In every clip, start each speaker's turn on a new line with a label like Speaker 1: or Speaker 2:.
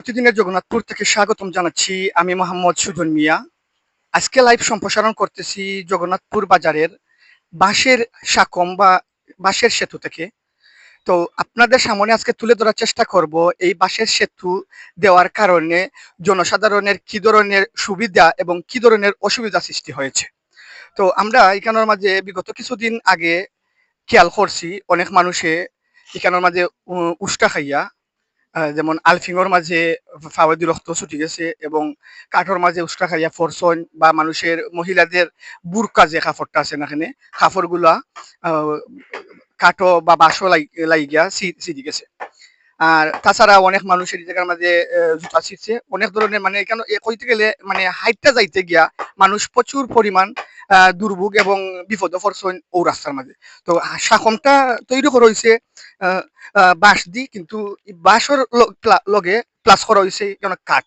Speaker 1: প্রতিদিনের জগন্নাথপুর থেকে স্বাগতম জানাচ্ছি আমি মোহাম্মদ সুজন মিয়া। আজকে লাইভ সম্প্রসারণ করতেছি জগন্নাথপুর বাজারের বাঁশের সাকম বা বাঁশের সেতু থেকে। তো আপনাদের সামনে আজকে তুলে ধরার চেষ্টা করব এই বাঁশের সেতু দেওয়ার কারণে জনসাধারণের কি ধরনের সুবিধা এবং কি ধরনের অসুবিধা সৃষ্টি হয়েছে। তো আমরা এখানের মাঝে বিগত কিছুদিন আগে খেয়াল করছি, অনেক মানুষে এখানের মাঝে উষ্টা খাইয়া যেমন আলফিংর মাঝে ফাওয়াদি রক্ত ছুটি গেছে এবং কাঠর মাঝে উষ্টা খাইয়া ফরসন বা মানুষের মহিলাদের বুরকা যে কাপড়টা আছে এখানে কাপড়গুলা আহ, কাঠো বা বাঁশও লাগিয়া ছিঁড়ি গেছে। আর তাছাড়া অনেক মানুষের জায়গার মাঝে জুতা ছিঁড়ছে। অনেক ধরনের মানে এ কইতে গেলে মানে হাইটটা যাইতে গিয়া মানুষ প্রচুর পরিমাণ দুর্ভোগ এবং বিপদ পড়ছেন ও রাস্তার মাঝে। তো সাকমটা তৈরি করা হয়েছে বাঁশ দি কিন্তু বাঁশের লগে প্লাস করা হয়েছে এখানে কাঠ।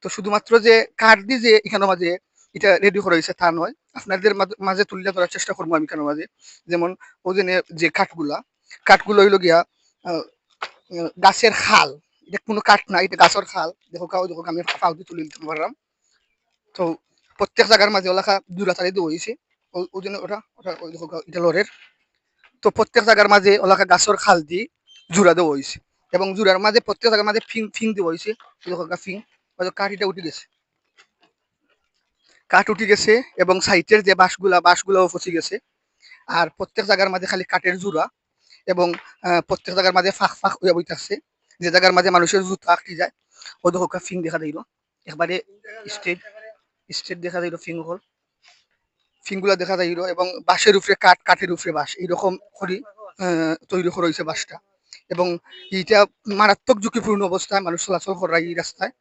Speaker 1: তো শুধুমাত্র যে কাঠ দি যে এখানে মাঝে এটা রেডি করা হয়েছে তা নয়, আপনাদের মাঝে- তুলে ধরার চেষ্টা করব আমি এখানে মাঝে। যেমন ওজনে যে কাঠগুলা, কাঠগুলো হইল গিয়া গাছের খাল। এটা কোনো কাঠ না, এটা গাছের খাল। দেখো কাউ দেখো, আমি দিয়ে তুলে দিতে পারলাম। তো প্রত্যেক জায়গার মাঝে ওলাকা দূরা তারি দিয়ে হয়েছে ওটা তো প্রত্যেক জায়গার মাঝে ওলাকা গাছের খাল দিয়ে জোড়া দেওয়া হয়েছে এবং জোড়ার মাঝে প্রত্যেক জায়গার মাঝে ফিং ফিং দেওয়া হয়েছে ফিং। কাঠিটা উঠে গেছে। কাঠ উঠে গেছে এবং সাইটের যে বাঁশগুলা, বাঁশগুলাও ফসে গেছে। আর প্রত্যেক জায়গার মাঝে খালি কাঠের জোড়া এবং প্রত্যেক জায়গার মাঝে ফাঁক ফাঁক হয়ে বইতেছে যে জায়গার মাঝে মানুষের জুতা আটকে যায়। ও দেখো ফিং দেখা দিল। একবারে স্ট্রেট স্ট্রেট দেখা দিল ফিং হল ফিংগুলা দেখা যাইল এবং বাঁশের উপরে কাঠ কাঠের উপরে বাঁশ এইরকম করি তৈরি করা হয়েছে বাসটা এবং এইটা মারাত্মক ঝুঁকিপূর্ণ অবস্থায় মানুষ চলাচল করা এই রাস্তায়।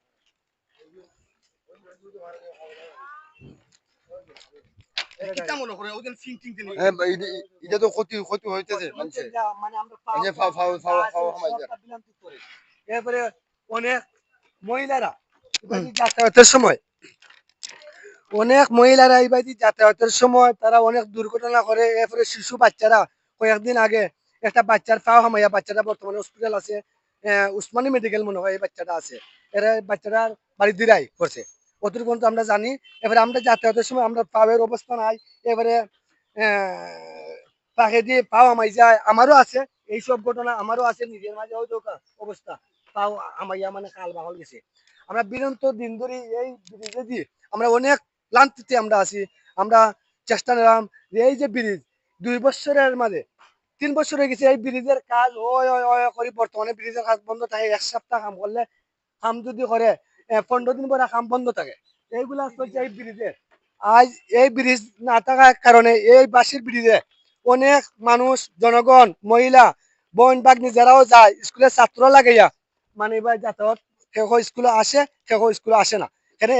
Speaker 1: মনে
Speaker 2: হ্যাঁ, এটা- এটা তো ক্ষতি ক্ষতি হইতেছে মানুষের। এই যে ফাও- ফাও- ফাও- ফাও হামাই যায়।
Speaker 3: এরপরে অনেক মহিলারা যাতায়াতের সময় অনেক মহিলারা এইবাদি যাতায়াতের সময় তারা অনেক দুর্ঘটনা করে, এরপরে শিশু বাচ্চারা কয়েকদিন আগে একটা বাচ্চার পাও হামাইয়া বাচ্চাটা বর্তমানে হসপিটাল আছে উসমানী মেডিকেল মনে হয় এই বাচ্চাটা আছে। এরা বাচ্চাটার বাড়ি দিরাই করছে। অতটুকু পর্যন্ত আমরা জানি। এবারে আমরা যাতায়াতের সময় আমরা পাওয়ের অবস্থা নাই। এবারে পাখে দিয়ে পাও আমাই যায়, আমারও আছে। এইসব ঘটনা আমারও আছে, নিজের মাঝে হয়তো অবস্থা। পাও আমাইয়া মানে কাল বাহল গেছে। আমরা বিরন্ত দিন ধরে এই ব্রিজে দিয়ে আমরা অনেক ক্লান্তিতে আমরা আছি, আমরা চেষ্টা নিলাম যে এই যে ব্রিজ, দুই বছরের মাঝে, তিন বছর হয়ে গেছে এই ব্রিজের কাজ ওই করে। বর্তমানে ব্রিজের কাজ বন্ধ থাকে, এক সপ্তাহ কাম করলে কাম যদি করে পনেরো দিন পরে কাম বন্ধ থাকে। এইগুলা চলছে এই ব্রিজের। আজ এই ব্রিজ না থাকার কারণে এই বাসির ব্রিজে অনেক মানুষ, জনগণ, মহিলা, বন বাগনি যারাও যায়, স্কুলের ছাত্র লাগাইয়া মানে এবার যাতায়াত, কেউ স্কুলে আসে, কেউ স্কুলে আসে না।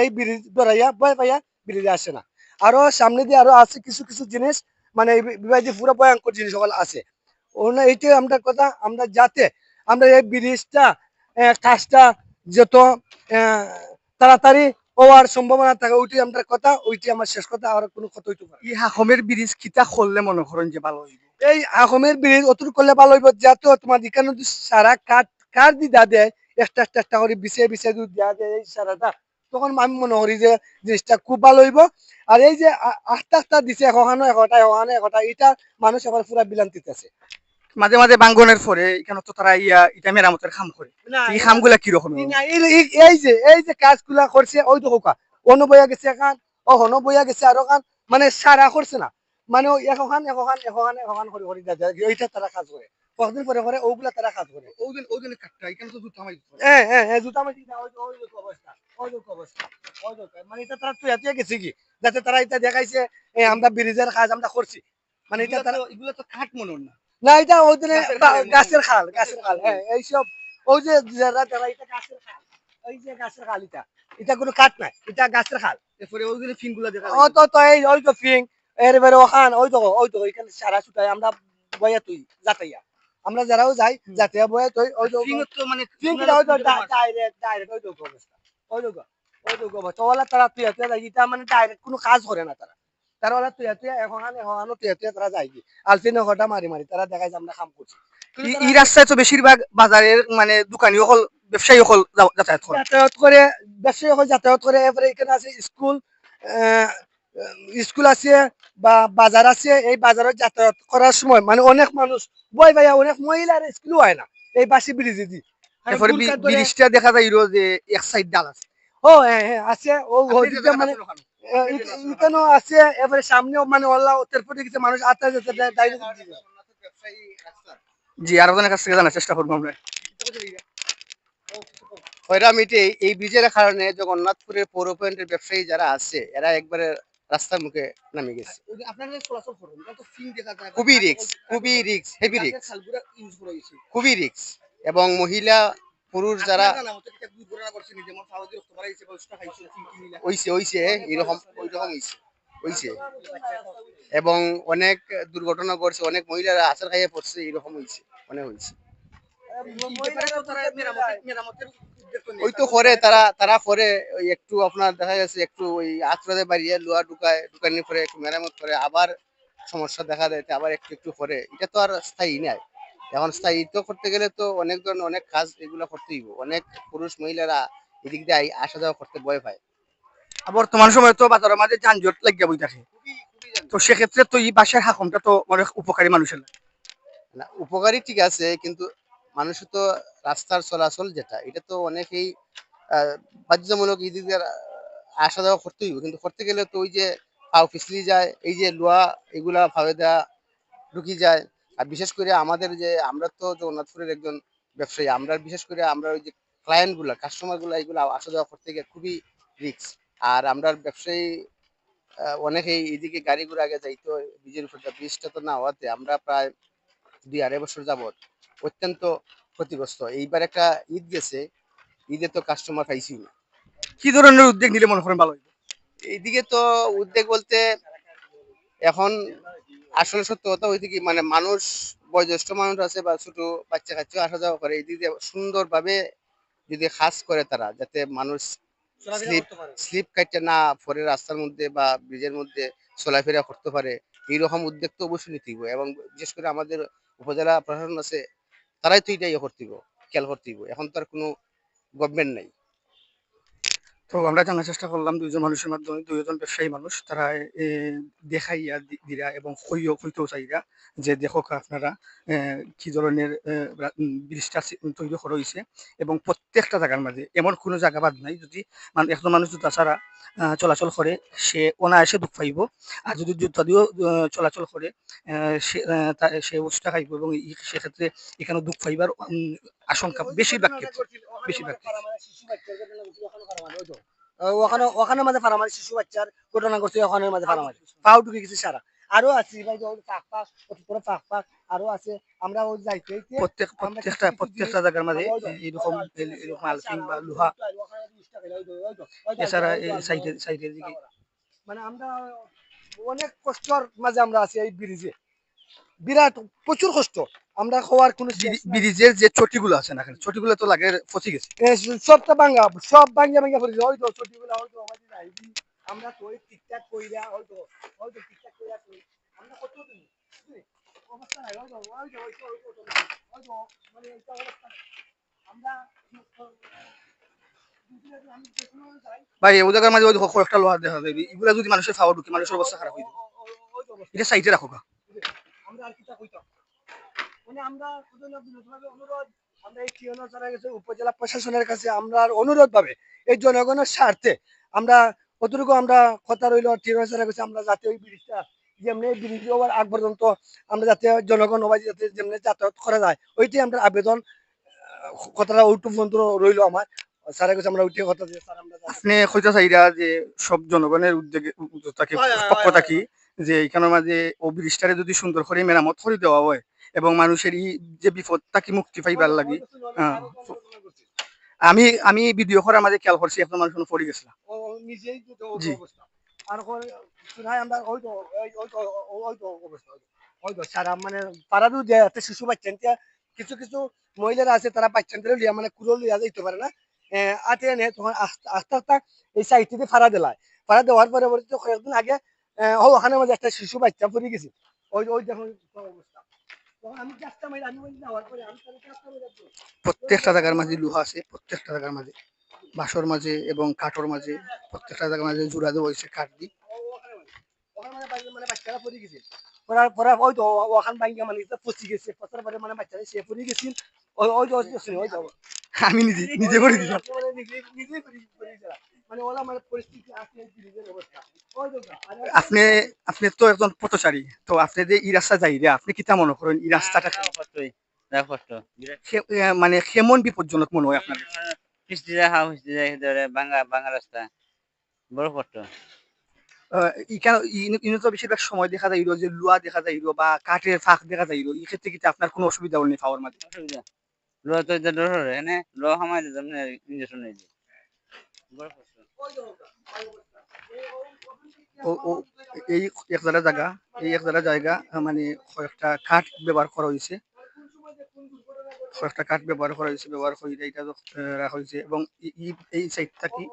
Speaker 3: এই ব্রিজ ধরাইয়া বয় পাইয়া ব্রিজে আসে না। আরও সামনে দিয়ে আরও আছে কিছু কিছু জিনিস মানে এই বিভাগে পুরো ভয়ঙ্কর জিনিস সকল আছে। ওনা এইটাই আমরা কথা আমরা যাতে আমরা এই ব্রিজটা কাজটা যত তাড়াতাড়ি হওয়ার সম্ভাবনা থাকে ওইটাই আমরা কথা ওইটাই আমার শেষ কথা আর কোনো কথা হইতে পারে
Speaker 1: ই হাকমের ব্রিজ কিতা করলে মনে করেন যে ভালো হইব?
Speaker 3: এই আহমের ব্রিজ অতুর করলে ভালো হইব যাতে তোমার এখানে সারা কাঠ কাঠ দি দা দেয় একটা একটা একটা করে বিছিয়ে বিছিয়ে দেওয়া দেয় এই সারাটা তখন আমি মনে করি যে জিনিসটা খুব ভালো হইব। আর এই যে আস্তে আস্তে দিছে এখানো এখটা এখানো এখটা এটা মানুষ এখন পুরা বিলান্তিতে আছে
Speaker 1: মাঝে মাঝে বাঙ্গনের পরে এখানে তো তারা ইয়া এটা মেরামতের কাম করে। এই কামগুলা কি রকম?
Speaker 3: না, এই- যে এই যে কাজগুলা করছে ওই তো হোকা অন্য বইয়া গেছে এখান ও হন বইয়া গেছে আরও খান মানে সারা করছে না। মানে এখন এখন এখন এখন করে করে এইটা তারা কাজ করে। কতদিন পরে করে ওগুলা তারা কাজ করে।
Speaker 1: ওদিন ওদিন কাটটা এখানে তো জুতা মারি
Speaker 3: হ্যাঁ হ্যাঁ হ্যাঁ জুতা ওই ওই অবস্থা ওই অবস্থা মানে এটা তারা তুই গেছে কি যাতে তারা এটা দেখাইছে আমরা ব্রিজের কাজ আমরা করছি। মানে এটা তারা
Speaker 1: এগুলো তো কাঠ মনে না।
Speaker 3: না এটা ওই দিনে
Speaker 1: গাছের খাল,
Speaker 3: গাছের খাল হ্যাঁ এইসব ওই যে যারা যারা এটা গাছের খাল ওই যে গাছের খাল এটা এটা কোনো কাঠ নাই এটা গাছের খাল।
Speaker 1: এরপরে ওদিনে ফিনগুলা দেখা
Speaker 3: ও তো তো এই ওই তো ফিং এরবারে ওখান ওই তো ওই তো সারা সুতাই আমরা বয়া তুই যাতাইয়া আমরা যারাও যাই যাতাইয়া বয়া ওই তো
Speaker 1: মানে
Speaker 3: ওই তো ডাইরেক্ট ডাইরেক্ট ওই তো অবস্থা। ওই তো ওই তো অবস্থা। ওলা তারা তুই তুই যাই এটা মানে ডাইরেক্ট কোনো কাজ করে না তারা। তারা ওলা তুই তুই এখন এখন তুই তুই তারা যাই কি আলফিনে ঘটা মারি মারি তারা দেখাই যে আমরা কাম করছি।
Speaker 1: এই- এই রাস্তায় তো বেশিরভাগ বাজারের মানে দোকানি ব্যবসায়ী সকল যাতায়াত করে।
Speaker 3: যাতায়াত করে ব্যবসায়ী হয়ে যাতায়াত করে এরপরে এখানে আছে স্কুল স্কুল আছে বা বাজার আছে এই বাজারে যাতায়াত করার সময় মানে অনেক মানুষ বই ভাইয়া অনেক মহিলার স্কুল হয় না এই বাসি ব্রিজে দি।
Speaker 1: ব্রিজটা দেখা যায় যে এক সাইড ডাল আছে।
Speaker 3: ও হ্যাঁ হ্যাঁ আছে ও মানে এখানেও আছে এবারে সামনেও মানে কিছু মানুষ আতে যেতে
Speaker 1: জি আর ওদের কাছ থেকে জানার চেষ্টা করব আমরা।
Speaker 2: এই ব্রিজের কারণে জগন্নাথপুরের পৌর পয়েন্টের ব্যবসায়ী যারা আছে এরা একবারে রাস্তার মুখে নামে গেছে। খুবই রিক্স খুবই রিক্স হেভি রিক্স খুবই রিক্স এবং মহিলা পুরুষ যারা হইছে হইছে এরকম ওইরকম হইছে হইছে। এবং অনেক দুর্ঘটনা ঘটছে অনেক মহিলারা আচার খাইয়ে পড়ছে এরকম হইছে অনেক হইছে। ওই তো করে তারা তারা করে ওই একটু আপনার দেখা গেছে একটু ওই আত্রাতে বাড়িয়ে লোহা ঢুকায় ঢুকানি করে একটু মেরামত করে আবার সমস্যা দেখা দেয় আবার একটু একটু করে। এটা তো আর স্থায়ী নাই। এখন স্থায়ী তো করতে গেলে তো অনেক ধরনের অনেক কাজ এগুলো করতে হইব। অনেক পুরুষ মহিলারা এদিক দিয়ে আসা যাওয়া করতে ভয় পায়।
Speaker 1: বর্তমান সময় তো বাজারের মাঝে যানজট লাগিয়া বই থাকে তো সেক্ষেত্রে তো এই বাসার হাকমটা তো অনেক উপকারী মানুষের।
Speaker 2: না উপকারী ঠিক আছে কিন্তু মানুষ তো রাস্তার চলাচল যেটা, এটা তো অনেকেই বাধ্যতামূলক এই দিক আসা যাওয়া করতেই হবে। কিন্তু করতে গেলে তো ওই যে পাও পিছলি যায়, এই যে লোহা এগুলা ভাবে দেওয়া ঢুকি যায় আর বিশেষ করে আমাদের যে, আমরা তো জগন্নাথপুরের একজন ব্যবসায়ী, আমরা বিশেষ করে আমরা ওই যে ক্লায়েন্টগুলা কাস্টমারগুলা, এগুলো আসা যাওয়া করতে গিয়ে খুবই রিস্ক আর আমরা ব্যবসায়ী অনেকেই এদিকে গাড়ি ঘোড়া আগে যাইতো ব্রিজের উপর ব্রিজটা তো না হওয়াতে আমরা প্রায় দুই আড়াই বছর যাবত অত্যন্ত ক্ষতিগ্রস্ত। এইবার একটা ঈদ গেছে ঈদে তো কাস্টমার পাইছি না।
Speaker 1: কি ধরনের উদ্যোগ নিলে মনে করেন ভালো?
Speaker 2: এইদিকে তো উদ্যোগ বলতে এখন আসলে সত্য কথা ওইদিকে কি মানে মানুষ বয়োজ্যেষ্ঠ মানুষ আছে বা ছোট বাচ্চা কাচ্চা আসা যাওয়া করে এইদিকে সুন্দরভাবে যদি খাস করে তারা যাতে মানুষ স্লিপ স্লিপ কাটতে না পরে রাস্তার মধ্যে বা ব্রিজের মধ্যে চলাফেরা করতে পারে এইরকম উদ্যোগ তো অবশ্যই নিতে এবং বিশেষ করে আমাদের উপজেলা প্রশাসন আছে তারাই তো এটা ইয়ে করতে হইব, খেয়াল করতে হইব। এখন তো আর কোনো গভর্নমেন্ট নাই।
Speaker 1: তো আমরা জানার চেষ্টা করলাম দুইজন মানুষের মাধ্যমে দুইজন ব্যবসায়ী মানুষ তারা দেখাইয়া দিরা এবং কইও কইতেও চাইরা যে দেখো আপনারা কি ধরনের ব্রিজটা তৈরি করা হয়েছে এবং প্রত্যেকটা জায়গার মাঝে এমন কোনো জায়গা বাদ নাই যদি মান- একজন মানুষ জুতা ছাড়া চলাচল করে সে অনায়াসে দুঃখ পাইব। আর যদি জুতা দিয়েও চলাচল করে সে সে খাইব এবং সেক্ষেত্রে এখানে দুঃখ পাইবার আশঙ্কা বেশিরভাগ ক্ষেত্রে বেশিরভাগ
Speaker 3: ওখানে ওখানে মাঝে ফারামারি শিশু বাচ্চার ঘটনা করছে ওখানের মাঝে ফারামারি। পাও ঢুকে গেছে সারা। আরও আছে ভাই পাক পাক পাক পাক আরও আছে। আমরা ওই যাইতে
Speaker 1: প্রত্যেক প্রত্যেকটা প্রত্যেকটা জায়গার মাঝে এরকম এরকম আলপিং বা লোহা। এছাড়া সাইডের সাইডের দিকে
Speaker 3: মানে আমরা অনেক কষ্টর মাঝে আমরা আছি এই ব্রিজে। বিরাট প্রচুর কষ্ট আমরা খাওয়ার কোনো
Speaker 1: ব্রিজের যে চটিগুলো আছে না এখানে চটিগুলো তো লাগে ফসি গেছে
Speaker 3: সবটা ভাঙ্গা সব ভাঙ্গা ভাঙ্গা পড়েছে ওই তো ছোটিগুলা ওই তো আমাদের আইবি আমরা তো ওই ঠিকঠাক কইরা ওই তো ওই তো ঠিকঠাক কইরা কই আমরা কত দিন অবস্থা নাই ওই তো ওই তো ওই তো ওই তো, ওই তো ওই তো মানে এটা অবস্থা। আমরা
Speaker 1: ভাই ওই জায়গার মাঝে দেখো কয়েকটা লোহা দেখা যায় এগুলা যদি মানুষের খাওয়া ঢুকে মানুষের অবস্থা খারাপ হয়ে যাবে। এটা সাইডে রাখো গা।
Speaker 3: আমরা আর কিটা কইতাম মানে আমরা অনুরোধ আমরা এই ঠিকানা ছাড়া গেছে উপজেলা প্রশাসনের কাছে আমরা অনুরোধ ভাবে এই জনগণের স্বার্থে আমরা কতটুকু আমরা কথা রইল গেছে আমরা যাতে ওই ব্রিজটা যেমনি ব্রিজ হওয়ার আগ পর্যন্ত আমরা যাতে জনগণ সবাই যাতে যেমনি যাতায়াত করা যায় ওইটাই আমরা আবেদন কথাটা ওইটু পর্যন্ত রইল আমার। স্যারের কাছে আমরা ওইটাই কথা দিয়ে স্যার আমরা
Speaker 1: আপনি কইতে চাইরা যে সব জনগণের উদ্যোগে যে এখানের মাঝে ও ব্রিজটারে যদি সুন্দর করে মেরামত করে দেওয়া হয় এবং মানুষের ই যে বিপদ তাকে মুক্তি পাইবার লাগি। হ্যাঁ। আমি আমি ভিডিও করার মাঝে খেয়াল করছি আপনার মানুষ পড়ে গেছিল।
Speaker 3: ও ও নিজেই তো তো
Speaker 1: জি।
Speaker 3: মানে যে শিশু বাচ্চান কিছু কিছু মহিলারা আছে তারা লিয়া মানে লিয়া যাইতে পারে না। এনে তখন আস্তে আস্তে এই সাইড থেকে ফাড়া দিলায়। ফাড়া দেওয়ার পরে কয়েকদিন আগে ওখানে একটা শিশু বাচ্চা পড়ে গেছে। ওই ওই দেখুন অবস্থা।
Speaker 1: প্রত্যেকটা জায়গার মাঝে লোহা আছে প্রত্যেকটা জায়গার মাঝে। বাঁশর মাঝে এবং কাঠর মাঝে প্রত্যেকটা জায়গার মাঝে জোড়া দেওয়া হয়েছে কাঠ দিয়ে।
Speaker 3: ও- মানে- ওখানে মানে বাচ্চা- মানে বাচ্চারা পড়ে পড়ার ওই তো ওখান বাইঙ্গা মানে এটা পচি গেছে পচার পরে মানে বাচ্চারা সে পড়ে গেছিল ওই ওই ওই ওই ওই
Speaker 1: আমি নিজে নিজে করে দিলাম
Speaker 3: নিজে নিজে পড়ে মানে ওলা মানে
Speaker 1: আপনি আপনি তো একজন পথচারী তো আপনি যে এই রাস্তা যাই রে আপনি কিতা মনে করেন? এই রাস্তাটা মানে কেমন বিপজ্জনক মনে হয় আপনার?
Speaker 4: কিস্তি যায় হাওয়া কিস্তি যায় ধরে ভাঙা ভাঙা রাস্তা বড় কষ্ট
Speaker 1: ইন- ইনো তো বেশিরভাগ সময় দেখা যায় যে লুয়া দেখা যায় বা কাঠের ফাঁক দেখা যায় এই ক্ষেত্রে কিন্তু আপনার কোনো অসুবিধা নেই পাওয়ার মাঝে?
Speaker 4: লোহা তো এটা ডর এনে দিতাম ইঞ্জেকশন নেই
Speaker 1: এই এক জায়গা জায়গা এই এক জায়গা জায়গা মানে কয়েকটা কাঠ ব্যবহার করা হয়েছে। কয়েকটা কাঠ ব্যবহার করা হয়েছে ব্যবহার করে এটা রাখা হয়েছে এবং এই সাইডটা কি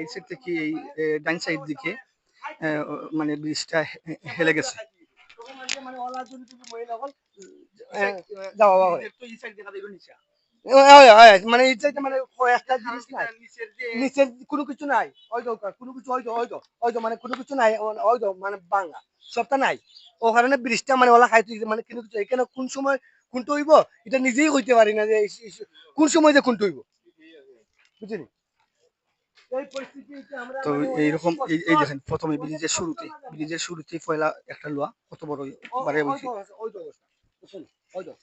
Speaker 1: এই সাইড থেকে এই ডান সাইড দিকে মানে ব্রিজটা হেলে গেছে।
Speaker 3: মানে হল যাওয়া মানে মানে একটা জিনিস নাই। নিচের কোনো কিছু নাই। ওই তো কোনো কিছু ওই তো ওই তো ওই তো মানে কোনো কিছু নাই ওই তো মানে বাংলা। সবটা নাই। ও কারণে ব্রিজটা মানে ওলা খাইতে মানে কোনো কিছু এখানে কোন সময় কোনটা হইব? এটা নিজেই কইতে পারি না যে কোন সময় যে কোনটা হইব? বুঝলি এই পরিস্থিতিতে
Speaker 1: তো
Speaker 3: মানে
Speaker 1: এইরকম এই দেখেন প্রথমে ব্রিজের শুরুতে ব্রিজের শুরুতে পয়লা একটা লোয়া কত বড় বাড়ে
Speaker 3: ওই
Speaker 1: হয়েছে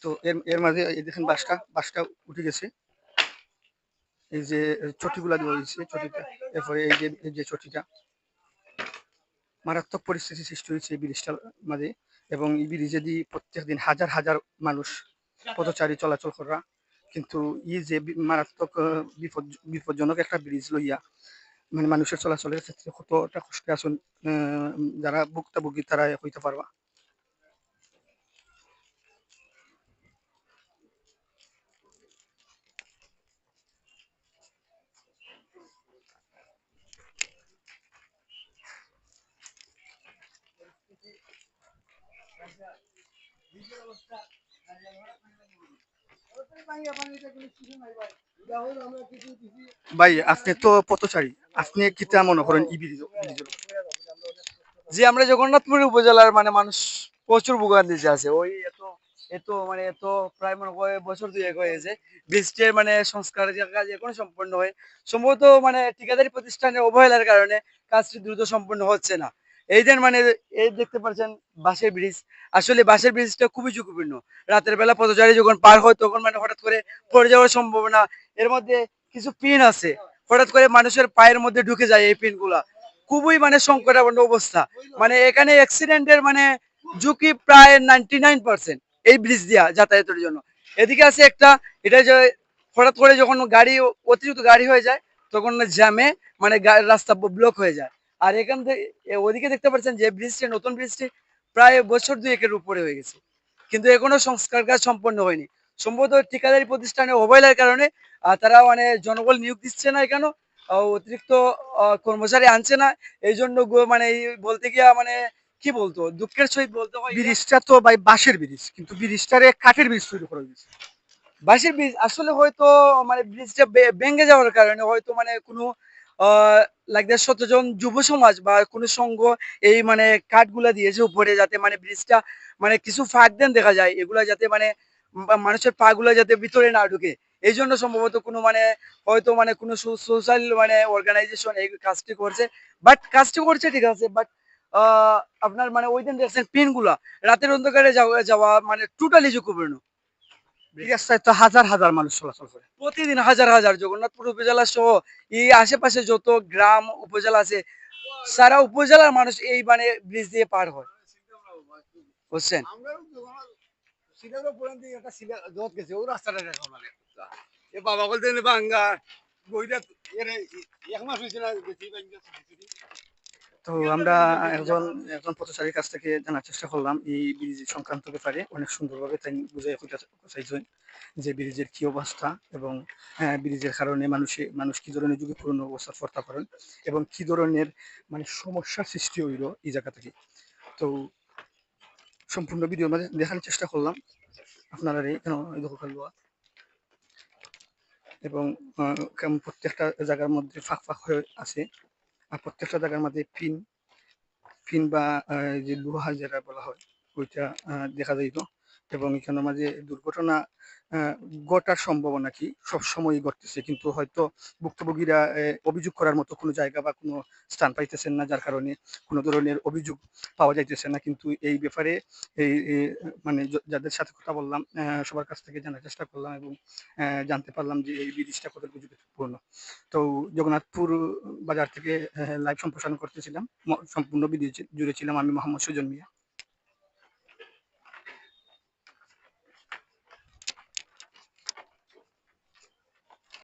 Speaker 3: তো,
Speaker 1: এর এর মাঝে এই দেখেন বাসটা বাসটা উঠে গেছে। এই যে চটিগুলা দেওয়া হয়েছে এরপরে এই যে এই যে চটিটা। মারাত্মক পরিস্থিতি সৃষ্টি হয়েছে এই ব্রিজটার মাঝে এবং এই ব্রিজে দিয়ে প্রত্যেক দিন হাজার হাজার মানুষ পথচারী চলাচল করা। কিন্তু ই যে মারাত্মক বিপদ বিপজ্জনক একটা ব্রিজ লইয়া মানে মানুষের চলাচলের ক্ষেত্রে কতটা কষ্টে আসুন যারা ভুক্তভোগী তারা হইতে পারবা। ভাই আপনি তো পথচারী। আপনি কিতা মনে করেন
Speaker 5: যে আমরা জগন্নাথপুর উপজেলার মানে মানুষ প্রচুর ভোগান্তিতে আছে। ওই এত এত মানে এত প্রায় মনে করে বছর দুই এক হয়েছে বৃষ্টির মানে সংস্কার কাজ এখন সম্পন্ন হয়। সম্ভবত মানে ঠিকাদারি প্রতিষ্ঠানের অবহেলার কারণে কাজটি দ্রুত সম্পন্ন হচ্ছে না। এই দিন মানে এই দেখতে পাচ্ছেন বাসের ব্রিজ। আসলে বাসের ব্রিজটা খুবই ঝুঁকিপূর্ণ। রাতের বেলা পথচারী যখন পার হয়, তখন মানে হঠাৎ করে পড়ে যাওয়ার সম্ভাবনা। এর মধ্যে কিছু পিন আছে। হঠাৎ করে মানুষের পায়ের মধ্যে ঢুকে যায় এই পিনগুলা খুবই মানে সংকটাপন্ন অবস্থা। মানে এখানে অ্যাক্সিডেন্টের মানে ঝুঁকি প্রায় নাইনটি এই ব্রিজ দিয়া যাতায়াতের জন্য। এদিকে আছে একটা, এটা যে হঠাৎ করে যখন গাড়ি, অতিরিক্ত গাড়ি হয়ে যায়, তখন জ্যামে মানে গা- রাস্তা ব্লক হয়ে যায়। আর এখান থেকে ওদিকে দেখতে পাচ্ছেন যে ব্রিজটি নতুন ব্রিজটি প্রায় বছর দুয়েকের উপরে হয়ে গেছে। কিন্তু এখনও সংস্কার কাজ সম্পন্ন হয়নি। সম্ভবত ঠিকাদারি প্রতিষ্ঠানে অবহেলার কারণে তারা মানে জনবল নিয়োগ দিচ্ছে না কেন অতিরিক্ত কর্মচারী আনছে না। এই জন্য মানে বলতে গিয়া মানে কি বলতো দুঃখের সহিত বলতে হয়
Speaker 1: ব্রিজটা তো ভাই বাঁশের ব্রিজ কিন্তু ব্রিজটারে কাঠের ব্রিজ তৈরি করা হয়েছে।
Speaker 5: বাঁশের ব্রিজ আসলে হয়তো মানে ব্রিজটা ভেঙে যাওয়ার কারণে হয়তো মানে কোনো লাইক সচেতন যুব সমাজ বা কোনো সংঘ এই মানে কাঠগুলা দিয়েছে উপরে যাতে মানে ব্রিজটা মানে কিছু ফাঁক দেন দেখা যায়, এগুলা যাতে মানে মানুষের পা গুলা যাতে ভিতরে না ঢুকে। এই জন্য সম্ভবত কোনো মানে হয়তো মানে কোনো সোশ্যাল মানে অর্গানাইজেশন এই কাজটি করছে। বাট কাজটি করছে ঠিক আছে বাট আপনার মানে ওই দিন দেখছেন পিনগুলা। রাতের অন্ধকারে যাওয়া মানে টোটালি ঝুঁকিপূর্ণ।
Speaker 1: এই রাস্তায় তো হাজার হাজার মানুষ চলাচল করে।
Speaker 5: প্রতিদিন হাজার হাজার জগন্নাথপুর উপজেলা সহ এই আশেপাশে যত গ্রাম উপজেলা আছে, সারা উপজেলার মানুষ এই মানে ব্রিজ দিয়ে পার হয়। বুঝছেন?
Speaker 3: মানে। বাবা বলতে নে বাঙ্গা এক মাস বাঙ্গা
Speaker 1: তো আমরা একজন একজন পথচারীর কাছ থেকে জানার চেষ্টা করলাম এই ব্রিজ সংক্রান্ত ব্যাপারে অনেক সুন্দরভাবে তাই বুঝাই চাইছেন যে ব্রিজের কি অবস্থা এবং আহ, ব্রিজের কারণে মানুষে মানুষ কি ধরনের ঝুঁকিপূর্ণ অবস্থা পড়তে পারেন এবং কি ধরনের মানে সমস্যার সৃষ্টি হইল এই জায়গা থেকে। তো সম্পূর্ণ ভিডিওর মাঝে দেখানোর চেষ্টা করলাম। আপনারা এই কেন দেখো এবং প্রত্যেকটা জায়গার মধ্যে ফাঁক ফাঁক হয়ে আছে। প্রত্যেকটা জায়গার মধ্যে ফিন ফিন বা যে লোহা যেটা বলা হয়, ওইটা দেখা যাইত। এবং এখানের মাঝে দুর্ঘটনা ঘটার সম্ভাবনা কি? সব সময় ঘটতেছে, কিন্তু হয়তো ভুক্তভোগীরা অভিযোগ করার মতো কোনো জায়গা বা কোনো স্থান পাইতেছেন না, যার কারণে কোনো ধরনের অভিযোগ পাওয়া যাইতেছে না। কিন্তু এই ব্যাপারে এই মানে যাদের সাথে কথা বললাম সবার কাছ থেকে জানার চেষ্টা করলাম এবং জানতে পারলাম যে এই ব্রিজটা কতটুকু ঝুঁকিপূর্ণ। তো জগন্নাথপুর বাজার থেকে লাইভ সম্প্রসারণ করতেছিলাম সম্পূর্ণ ভিডিও জুড়ে ছিলাম আমি, মোহাম্মদ সুজন মিয়া।